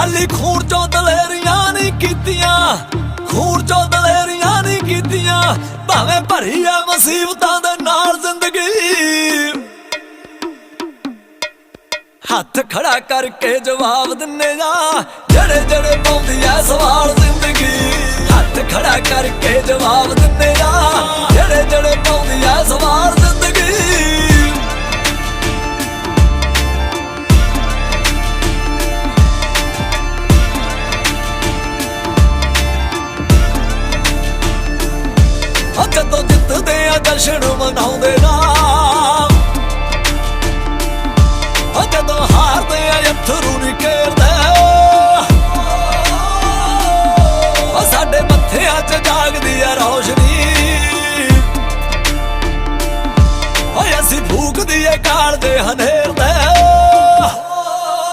ਖਾਲੀ ਖੂਨ ਚੋਂ ਦਲੇਰੀਆਂ ਨਹੀਂ ਕੀਤੀਆਂ, ਖੂਨ ਚੋਂ ਦਲੇਰੀਆਂ ਨਹੀਂ ਕੀਤੀਆਂ, ਭਾਵੇਂ ਭਰੀ ਆ ਮੁਸੀਬਤਾਂ ਦੇ ਨਾਲ ਜ਼ਿੰਦਗੀ। ਹੱਥ ਖੜਾ ਕਰਕੇ ਜਵਾਬ ਦਿੰਨੇ ਆ, ਜਿਹੜੇ ਜਿਹੜੇ ਪਾਉਂਦੀ ਐ ਸਵਾਲ ਜ਼ਿੰਦਗੀ। ਹੱਥ ਖੜਾ ਕਰਕੇ ਜਵਾਬ ਦਿੰਨੇ ਆ ਉਹ ਜਦੋਂ ਜਿੱਤਦੇ ਆ ਜਸ਼ਨ ਮਨਾਉਂਦੇ ਨਾ। ਉਹ ਜਦੋਂ ਹਾਰਦੇ ਆ ਅਥਰੂ ਨਿਕਲਦੇ ਸਾਡੇ ਮੱਥਿਆਂ 'ਚ ਜਾਗਦੀ ਆ ਰੌਸ਼ਨੀ। ਓਏ ਅਸੀਂ ਫੂਕਦੀ ਏ ਕਾਲ ਦੇ ਹਨੇਰ ਦੇ